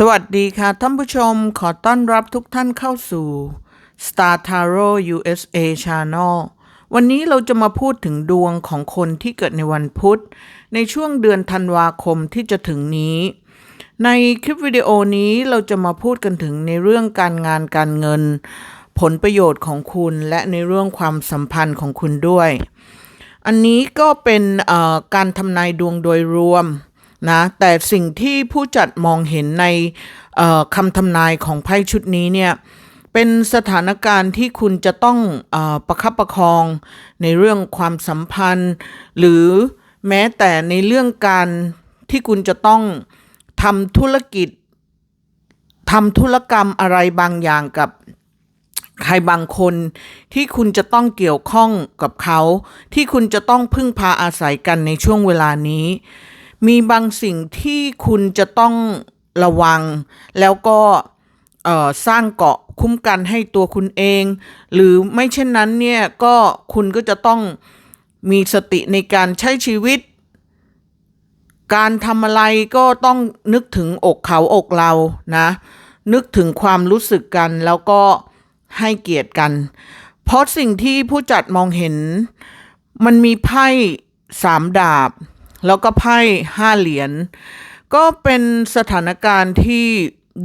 สวัสดีค่ะท่านผู้ชมขอต้อนรับทุกท่านเข้าสู่ Star Tarot USA Channel วันนี้เราจะมาพูดถึงดวงของคนที่เกิดในวันพุธ ในช่วงเดือนธันวาคมที่จะถึงนี้ ในคลิปวิดีโอนี้เราจะมาพูดกันถึงในเรื่องการงานการเงิน ผลประโยชน์ของคุณและในเรื่องความสัมพันธ์ของคุณด้วย อันนี้ก็เป็นการทำนายดวงโดยรวม นะแต่สิ่งที่ผู้จัดมองเห็นในคำทำนายของไพ่ชุดนี้เนี่ยเป็นสถานการณ์ที่คุณจะต้องอประคับประคองในเรื่องความสัมพันธ์ หรือแม้แต่ในเรื่องการที่คุณจะต้องทำธุรกิจทำธุรกรรมอะไรบางอย่างกับใครบางคนที่คุณจะต้องเกี่ยวข้องกับเขา ที่คุณจะต้องพึ่งพาอาศัยกันในช่วงเวลานี้ มีบางสิ่งที่คุณจะต้องระวัง แล้วก็สร้างเกาะคุ้มกันให้ตัวคุณเอง หรือไม่เช่นนั้นเนี่ยก็คุณก็จะต้องมีสติในการใช้ชีวิต การทำอะไรก็ต้องนึกถึงอกเขาอกเรานะ นึกถึงความรู้สึกกันแล้วก็ให้เกียรติกัน เพราะสิ่งที่ผู้จัดมองเห็น มันมีไพ่สามดาบ แล้วก็ไพ่ห้าเหรียญก็เป็นสถานการณ์ที่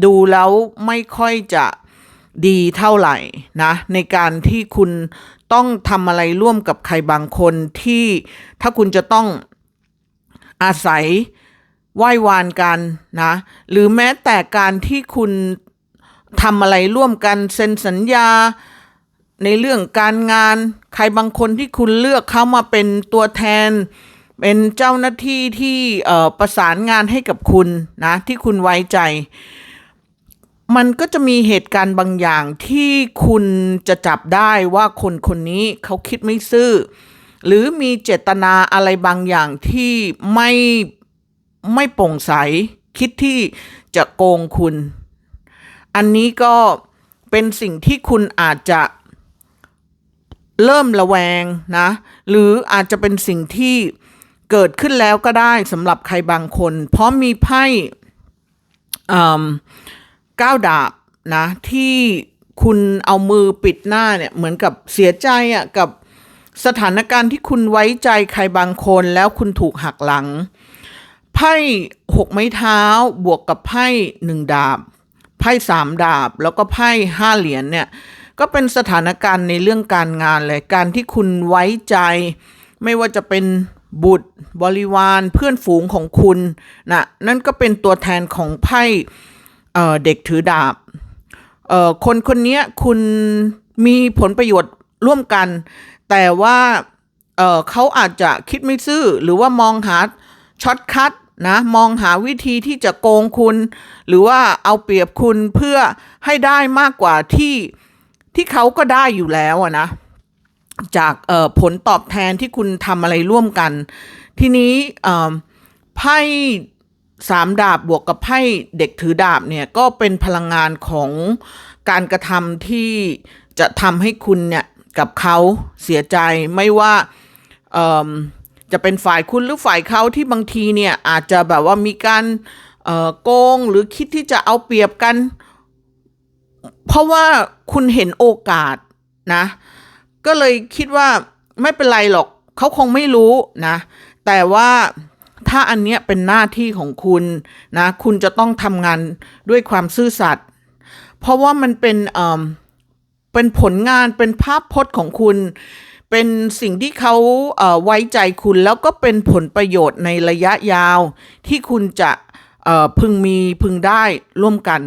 ดูแล้วไม่ค่อยจะดีเท่าไหร่นะ ในการที่คุณต้องทำอะไรร่วมกับใครบางคนที่ถ้าคุณจะต้องอาศัยไหว้วานกันนะ หรือแม้แต่การที่คุณทำอะไรร่วมกันเซ็นสัญญาในเรื่องการงาน ใครบางคนที่คุณเลือกเข้ามาเป็นตัวแทน เป็นเจ้าหน้าที่ที่ประสานงานให้กับคุณนะที่คุณไว้ใจ มันก็จะมีเหตุการณ์บางอย่างที่คุณจะจับได้ว่าคนคนนี้เขาคิดไม่ซื่อ หรือมีเจตนาอะไรบางอย่างที่ไม่ไม่โปร่งใส คิดที่จะโกงคุณ อันนี้ก็เป็นสิ่งที่คุณอาจจะเริ่มระแวงนะ หรืออาจจะเป็นสิ่งที่ เกิดขึ้นแล้วก็ได้สำหรับใครบางคน เพราะมีไพ่อืมก้าวดาบนะที่คุณเอามือปิดหน้าเนี่ยเหมือนกับเสียใจอะกับสถานการณ์ที่คุณไว้ใจใครบางคนแล้วคุณถูกหักหลัง ไพ่หกไม้เท้าบวกกับไพ่หนึ่งดาบ ไพ่สามดาบ แล้วก็ไพ่ห้าเหรียญเนี่ยก็เป็นสถานการณ์ในเรื่องการงานเลยการที่คุณไว้ใจ ไม่ว่าจะเป็น บุตรบริวารเพื่อนฝูงของคุณนะนั่นก็เป็นตัวแทนของไพ่เเด็กถือดาบคนคนนี้คุณมีผลประโยชน์ร่วมกัน แต่ว่าเเขาอาจจะคิดไม่ซื่อ หรือว่ามองหาช็อตคัทนะมองหาวิธีที่จะโกงคุณ หรือว่าเอาเปรียบคุณเพื่อให้ได้มากกว่าที่ที่เขาก็ได้อยู่แล้วนะ จากผลตอบแทนที่คุณทำอะไรร่วมกัน ทีนี้ไพ่สามดาบบวกกับไพ่เด็กถือดาบเนี่ยก็เป็นพลังงานของการกระทำที่จะทำให้คุณเนี่ยกับเขาเสียใจไม่ว่าจะเป็นฝ่ายคุณหรือฝ่ายเขาที่บางทีเนี่ยอาจจะแบบว่ามีการโกงหรือคิดที่จะเอาเปรียบกัน เพราะว่าคุณเห็นโอกาสนะ ก็เลยคิดว่าไม่เป็นไรหรอกเขาคงไม่รู้นะ แต่ว่าถ้าอันเนี้ยเป็นหน้าที่ของคุณนะ คุณจะต้องทำงานด้วยความซื่อสัตย์เพราะว่ามันเป็นเอ่อเป็นผลงานเป็นภาพพจน์ของคุณ เป็นสิ่งที่เขาเอ่อไว้ใจคุณแล้วก็เป็นผลประโยชน์ในระยะยาว ที่คุณจะเอ่อพึงมีพึงได้ร่วมกัน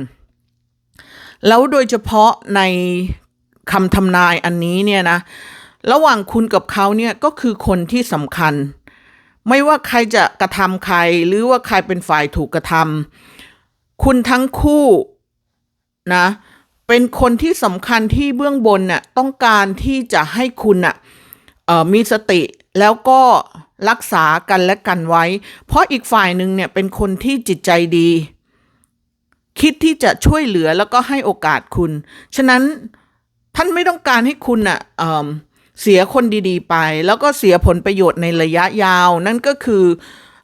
แล้วโดยเฉพาะใน คำทำนายอันนี้เนี่ยนะ ระหว่างคุณกับเขาเนี่ยก็คือคนที่สำคัญ ไม่ว่าใครจะกระทำใครหรือว่าใครเป็นฝ่ายถูกกระทำคุณทั้งคู่นะ เป็นคนที่สำคัญที่เบื้องบนน่ะต้องการที่จะให้คุณน่ะมีสติแล้วก็รักษากันและกันไว้ เพราะอีกฝ่ายหนึ่งเนี่ยเป็นคนที่จิตใจดี คิดที่จะช่วยเหลือแล้วก็ให้โอกาสคุณ ฉะนั้น ท่านไม่ต้องการให้คุณน่ะเเสียคนดี ๆ ไป แล้วก็เสียผลประโยชน์ในระยะยาว นั่นก็คือ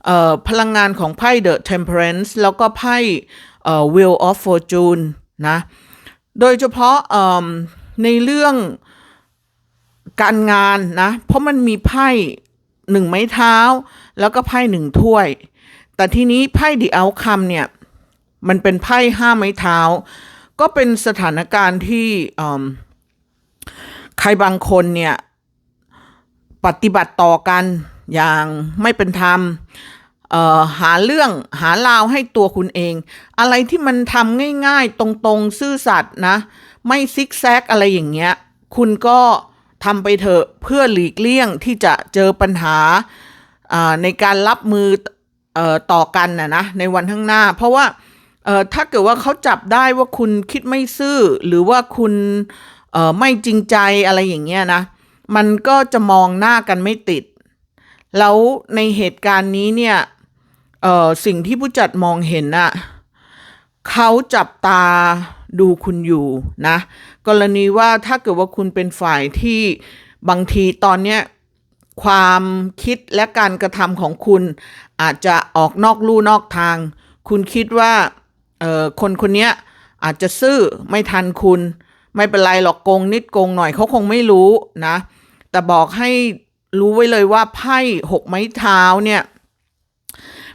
อพลังงานของไพ่ The Temperance แล้วก็ไพ่เอ่อ Wheel of Fortune นะ โดยเฉพาะในเรื่องการงานนะ เพราะมันมีไพ่หนึ่งไม้เท้า แล้วก็ไพ่หนึ่งถ้วย แต่ทีนี้ไพ่ The Outcome เนี่ย มันเป็นไพ่ห้าไม้เท้า ก็เป็นสถานการณ์ที่อ ใครบางคนเนี่ยปฏิบัติต่อกันอย่างไม่เป็นธรรมหาเรื่องหาราวให้ตัวคุณเอง อะไรที่มันทำง่ายๆ ตรงๆ ซื่อสัตย์นะ ไม่ซิกแซกอะไรอย่างเงี้ย คุณก็ทำไปเถอะเพื่อหลีกเลี่ยงที่จะเจอปัญหาในการรับมืออต่อกันนะนะในวันข้างหน้า เพราะว่าถ้าเกิดว่าเขาจับได้ว่าคุณคิดไม่ซื่อ หรือว่าคุณ เอ่อไม่จริงใจอะไรอย่างเงี้ยนะ มันก็จะมองหน้ากันไม่ติด แล้วในเหตุการณ์นี้เนี่ยเอ่อสิ่งที่ผู้จัดมองเห็นน่ะเขาจับตาดูคุณอยู่นะ กรณีว่าถ้าเกิดว่าคุณเป็นฝ่ายที่บางทีตอนเนี้ยความคิดและการกระทำของคุณอาจจะออกนอกลู่นอกทาง คุณคิดว่าเอ่อคนคนนี้อาจจะซื่อไม่ทันคุณ ไม่เป็นไรหรอกโกงนิดโกงหน่อยเขาคงไม่รู้นะ แต่บอกให้รู้ไว้เลยว่าไพ่หกไม้เท้าเนี่ย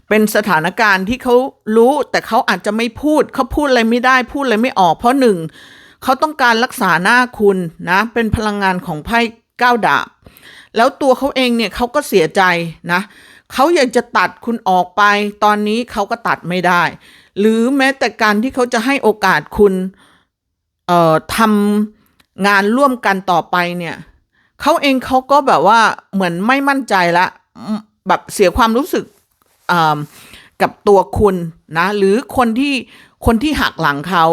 เป็นสถานการณ์ที่เขารู้แต่เขาอาจจะไม่พูดเขาพูดอะไรไม่ได้พูดอะไรไม่ออก เพราะหนึ่งเขาต้องการรักษาหน้าคุณนะเป็นพลังงานของไพ่เก้าดาบ แล้วตัวเขาเองเนี่ยเขาก็เสียใจนะเขาอยากจะตัดคุณออกไป ตอนนี้เขาก็ตัดไม่ได้ หรือแม้แต่การที่เขาจะให้โอกาสคุณ เอ่อทำงานร่วมกันต่อไปเนี่ยเขาเองเขาก็แบบว่าเหมือนไม่มั่นใจละแบบเสียความรู้สึกอ่ากับตัวคุณนะ หรือคนที่คนที่หักหลังเขา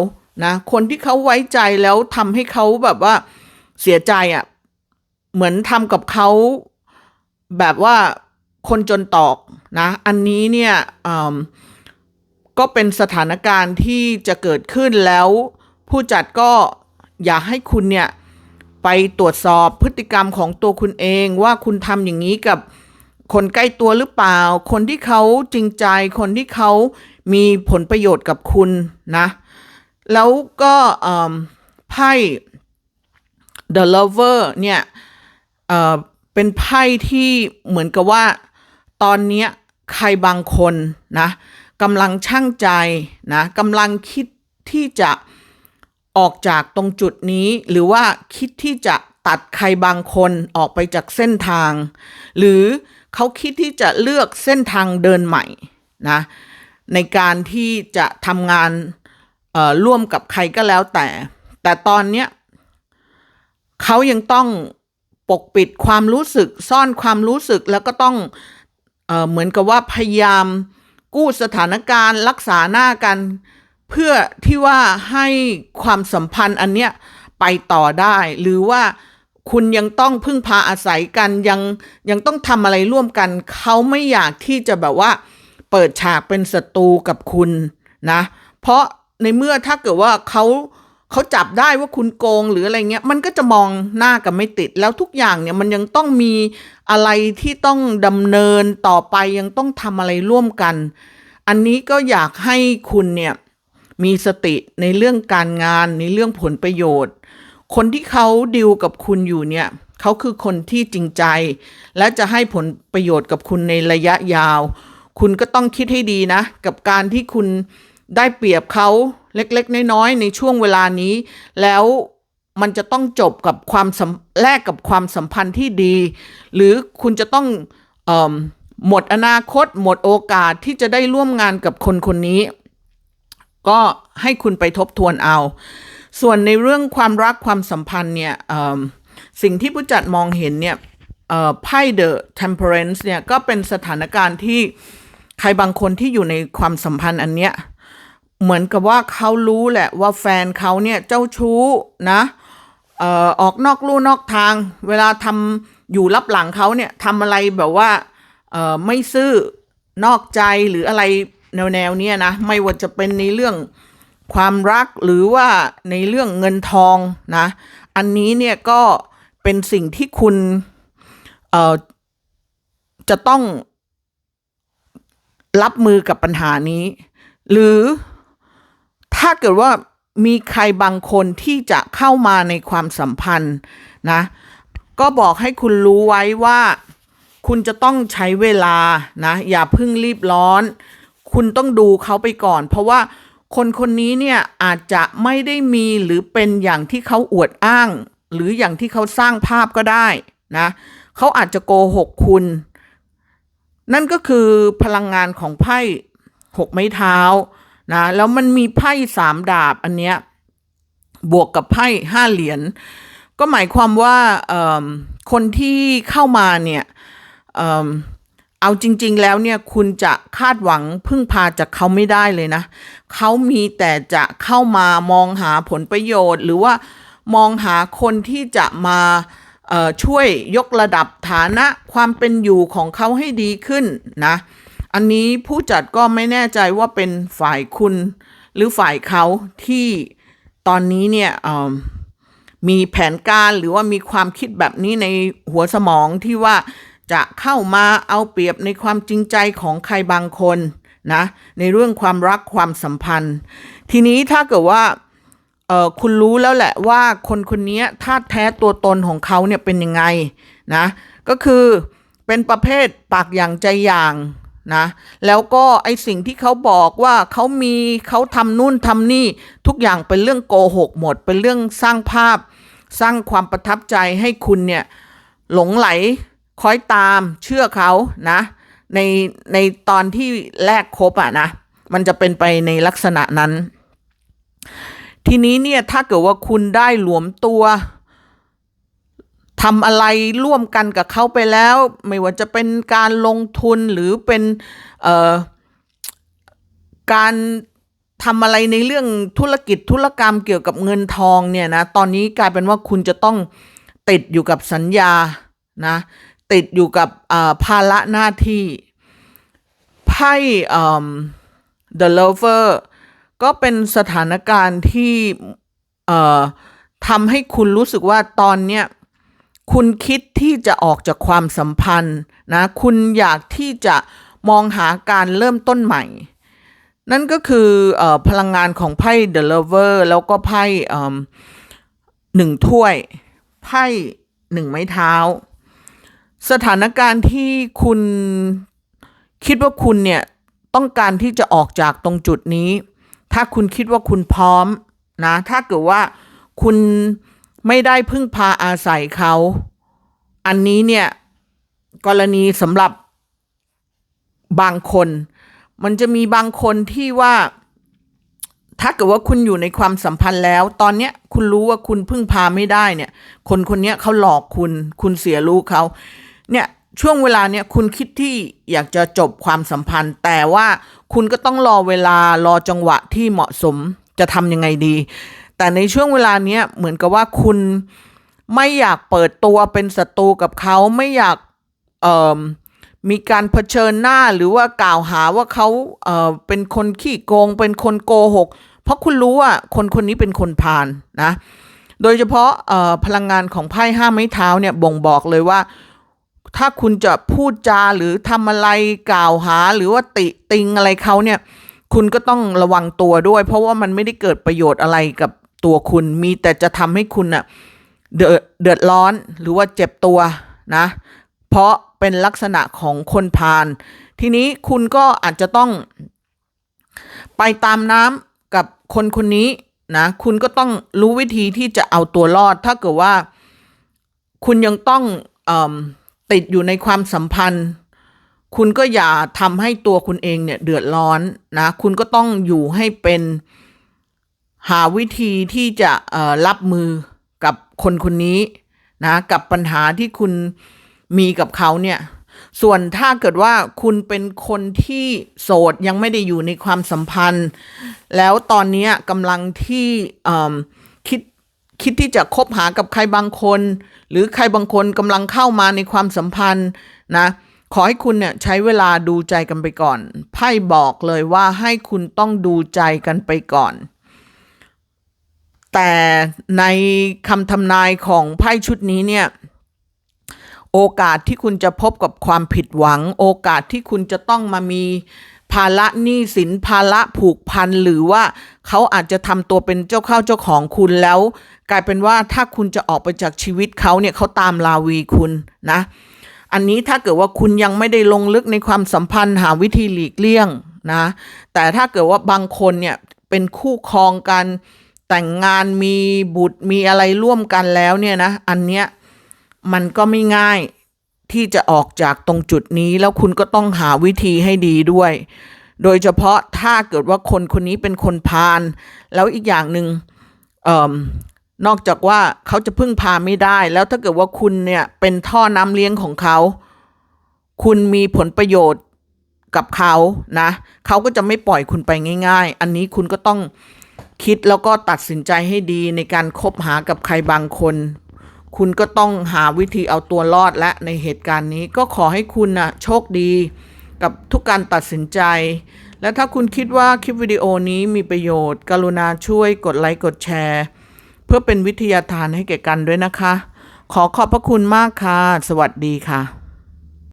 นะ คนที่เขาไว้ใจแล้วทำให้เขาแบบว่าเสียใจอะ่ะ เหมือนทำกับเขาแบบว่าคนจนตอกนะ อันนี้เนี่ยอืมก็เป็นสถานการณ์ที่จะเกิดขึ้นแล้ว ผู้จัดก็อยากให้คุณเนี่ยไปตรวจสอบพฤติกรรมของตัวคุณเองว่าคุณทำอย่างนี้กับคนใกล้ตัวหรือเปล่า คนที่เขาจริงใจ คนที่เขามีผลประโยชน์กับคุณนะ แล้วก็เอิ่มไพ่ The Lover เนี่ยเเป็นไพ่ที่เหมือนกับว่า ตอนนี้ใครบางคนนะกำลังช่างใจนะกำลังคิดที่จะ ออกจากตรงจุดนี้ หรือว่าคิดที่จะตัดใครบางคนออกไปจากเส้นทาง หรือเขาคิดที่จะเลือกเส้นทางเดินใหม่นะในการที่จะทำงานร่วมกับใครก็แล้วแต่ แต่ตอนเนี้ยเขายังต้องปกปิดความรู้สึกซ่อนความรู้สึกแล้วก็ต้องเออเหมือนกับว่าพยายามกู้สถานการณ์รักษาหน้ากัน เพื่อที่ว่าให้ความสัมพันธ์อันเนี้ยไปต่อได้ หรือว่าคุณยังต้องพึ่งพาอาศัยกันยังยังต้องทำอะไรร่วมกัน เขาไม่อยากที่จะแบบว่า เปิดฉากเป็นศัตรูกับคุณนะ เพราะในเมื่อถ้าเกิดว่าเขาเขาจับได้ว่าคุณโกงหรืออะไรเงี้ย มันก็จะมองหน้ากันไม่ติดแล้วทุกอย่างเนี่ยมันยังต้องมีอะไรที่ต้องดำเนินต่อไปยังต้องทำอะไรร่วมกัน อันนี้ก็อยากให้คุณเนี่ย มีสติในเรื่องการงานในเรื่องผลประโยชน์ คนที่เขาดิวกับคุณอยู่เนี่ยเขาคือคนที่จริงใจ และจะให้ผลประโยชน์กับคุณในระยะยาว คุณก็ต้องคิดให้ดีนะ กับการที่คุณได้เปรียบเขาเล็กๆ น้อยๆ ในช่วงเวลานี้ แล้วมันจะต้องจบกับความสแลกกับความสัมพันธ์ที่ดี หรือคุณจะต้องอหมดอนาคต หมดโอกาสที่จะได้ร่วมงานกับคนคนนี้ ก็ให้คุณไปทบทวนเอา ส่วนในเรื่องความรักความสัมพันธ์เนี่ยสิ่งที่ผู้จัดมองเห็นเนี่ยเอ่อไพ่ The Temperance เนี่ยก็เป็นสถานการณ์ที่ใครบางคนที่อยู่ในความสัมพันธ์อันเนี้ยเหมือนกับว่าเขารู้แหละว่าแฟนเขาเนี่ยเจ้าชู้นะออกนอกลู่นอกทาง เวลาทำอยู่รับหลังเขาเนี่ยทำอะไรแบบว่าไม่ซื่อนอกใจหรืออะไร แนวแนวๆเนี้ยนะไม่ว่าจะเป็นในเรื่องความรักหรือว่าในเรื่องเงินทองนะอันนี้เนี่ยก็เป็นสิ่งที่คุณเอ่อจะต้องรับมือกับปัญหานี้ หรือถ้าเกิดว่ามีใครบางคนที่จะเข้ามาในความสัมพันธ์นะก็บอกให้คุณรู้ไว้ว่าคุณจะต้องใช้เวลานะ อย่าเพิ่งรีบร้อน คุณต้องดูเขาไปก่อน เพราะว่าคนคนนี้เนี่ยอาจจะไม่ได้มีหรือเป็นอย่างที่เขาอวดอ้าง หรืออย่างที่เขาสร้างภาพก็ได้นะเขาอาจจะโกหกคุณ นั่นก็คือพลังงานของไพ่หกไม้เท้านะแล้วมันมีไพ่สามดาบอันเนี้ยบวกกับไพ่ห้าเหรียญก็หมายความว่าเออคนที่เข้ามาเนี่ย เอาจริง ๆ แล้วเนี่ยคุณจะคาดหวังพึ่งพาจากเขาไม่ได้เลยนะ เขามีแต่จะเข้ามามองหาผลประโยชน์ หรือว่ามองหาคนที่จะมาช่วยยกระดับฐานะความเป็นอยู่ของเขาให้ดีขึ้นนะ อันนี้ผู้จัดก็ไม่แน่ใจว่าเป็นฝ่ายคุณหรือฝ่ายเขาที่ตอนนี้เนี่ยมีแผนการหรือว่ามีความคิดแบบนี้ในหัวสมองที่ว่า จะเข้ามาเอาเปรียบในความจริงใจของใครบางคนนะในเรื่องความรักความสัมพันธ์ ทีนี้ถ้าเกิดว่าเออคุณรู้แล้วแหละว่าคนคนนี้ธาตุแท้ตัวตนของเขาเนี่ยเป็นยังไงนะก็คือเป็นประเภทปากอย่างใจอย่างนะแล้วก็ไอสิ่งที่เขาบอกว่าเขามีเขาทำนู่นทำนี่ทุกอย่างเป็นเรื่องโกหกหมด เป็นเรื่องสร้างภาพ สร้างความประทับใจให้คุณเนี่ยหลงไหล คอยตามเชื่อเขานะ ในในตอนที่แรกคบอะนะ มันจะเป็นไปในลักษณะนั้น ทีนี้เนี่ยถ้าเกิดว่าคุณได้หลวมตัวทำอะไรร่วมกันกับเขาไปแล้ว ไม่ว่าจะเป็นการลงทุนหรือเป็นเอ่อการทำอะไรในเรื่องธุรกิจธุรกรรมเกี่ยวกับเงินทองเนี่ยนะตอนนี้กลายเป็นว่าคุณจะต้องติดอยู่กับสัญญานะ ติดอยู่กับภาระหน้าที่ไพ่เอ่อ The Lover ก็เป็นสถานการณ์ที่เอ่อทำให้คุณรู้สึกว่าตอนเนี้ยคุณคิดที่จะออกจากความสัมพันธ์นะคุณอยากที่จะมองหาการเริ่มต้นใหม่ นั่นก็คืออพลังงานของไพ่ The Lover แล้วก็ไพ่หนึ่งถ้วย ไพ่หนึ่งไม้เท้า สถานการณ์ที่คุณคิดว่าคุณเนี่ยต้องการที่จะออกจากตรงจุดนี้ ถ้าคุณคิดว่าคุณพร้อมนะ ถ้าเกิดว่าคุณไม่ได้พึ่งพาอาศัยเขา อันนี้เนี่ยกรณีสำหรับบางคน มันจะมีบางคนที่ว่า ถ้าเกิดว่าคุณอยู่ในความสัมพันธ์แล้ว ตอนเนี้ยคุณรู้ว่าคุณพึ่งพาไม่ได้เนี่ย คนคนนี้เขาหลอกคุณ คุณเสียรู้เขา เนี่ยช่วงเวลาเนี่ยคุณคิดที่อยากจะจบความสัมพันธ์ แต่ว่าคุณก็ต้องรอเวลารอจังหวะที่เหมาะสมจะทำยังไงดี แต่ในช่วงเวลาเนี้ยเหมือนกับว่าคุณไม่อยากเปิดตัวเป็นศัตรูกับเขาไม่อยากเอ่อมีการเผชิญหน้าหรือว่ากล่าวหาว่าเขาเอ่อเป็นคนขี้โกง เป็นคนโกหก เพราะคุณรู้ว่าคนคนนี้เป็นคนพาลนะโดยเฉพาะพลังงานของไพ่ห้าไม้เท้าเนี่ยบ่งบอกเลยว่า ถ้าคุณจะพูดจาหรือทำอะไรกล่าวหาหรือว่าติติงอะไรเขาเนี่ย คุณก็ต้องระวังตัวด้วย เพราะว่ามันไม่ได้เกิดประโยชน์อะไรกับตัวคุณ มีแต่จะทำให้คุณอะเดือดเดือดร้อนหรือว่าเจ็บตัวนะ เพราะเป็นลักษณะของคนพาลทีนี้คุณก็อาจจะต้อง ไปตามน้ำกับคนคนนี้นะคุณก็ต้องรู้วิธีที่จะเอาตัวรอด ถ้าเกิดว่า คุณยังต้องอ ติดอยู่ในความสัมพันธ์ คุณก็อย่าทำให้ตัวคุณเองเนี่ยเดือดร้อนนะคุณก็ต้องอยู่ให้เป็นหาวิธีที่จะรับมือกับคนคนนี้นะกับปัญหาที่คุณมีกับเขาเนี่ย ส่วนถ้าเกิดว่าคุณเป็นคนที่โสดยังไม่ได้อยู่ในความสัมพันธ์ แล้วตอนนี้กำลังที่คิดคิดที่จะคบหากับใครบางคน หรือใครบางคนกำลังเข้ามาในความสัมพันธ์นะขอให้คุณเนี่ยใช้เวลาดูใจกันไปก่อน ไพ่บอกเลยว่าให้คุณต้องดูใจกันไปก่อน แต่ในคำทำนายของไพ่ชุดนี้เนี่ยโอกาสที่คุณจะพบกับความผิดหวัง โอกาสที่คุณจะต้องมามีภาระหนี้สินภาระผูกพันหรือว่าเขาอาจจะทำตัวเป็นเจ้าเข้าเจ้าของคุณแล้ว กลายเป็นว่าถ้าคุณจะออกไปจากชีวิตเขาเนี่ยเขาตามลาวีคุณนะ อันนี้ถ้าเกิดว่าคุณยังไม่ได้ลงลึกในความสัมพันธ์หาวิธีหลีกเลี่ยงนะ แต่ถ้าเกิดว่าบางคนเนี่ยเป็นคู่ครองกันแต่งงานมีบุตรมีอะไรร่วมกันแล้วเนี่ยนะ อันเนี้ยมันก็ไม่ง่ายที่จะออกจากตรงจุดนี้แล้วคุณก็ต้องหาวิธีให้ดีด้วย โดยเฉพาะถ้าเกิดว่าคนคนนี้เป็นคนพาลแล้วอีกอย่างหนึ่งเอ่อ นอกจากว่าเขาจะพึ่งพาไม่ได้ แล้วถ้าเกิดว่าคุณเนี่ยเป็นท่อน้ำเลี้ยงของเขา คุณมีผลประโยชน์กับเขานะเขาก็จะไม่ปล่อยคุณไปง่าย ๆ อันนี้คุณก็ต้องคิดแล้วก็ตัดสินใจให้ดีในการคบหากับใครบางคน คุณก็ต้องหาวิธีเอาตัวรอดและในเหตุการณ์นี้ก็ขอให้คุณนะโชคดี กับทุกการตัดสินใจ และถ้าคุณคิดว่าคลิปวิดีโอนี้มีประโยชน์ กรุณาช่วยกดไลค์กดแชร์ พื่อเป็นวิทยาทานให้แก่กันด้วยนะคะ ขอขอบพระคุณมากค่ะ สวัสดีค่ะ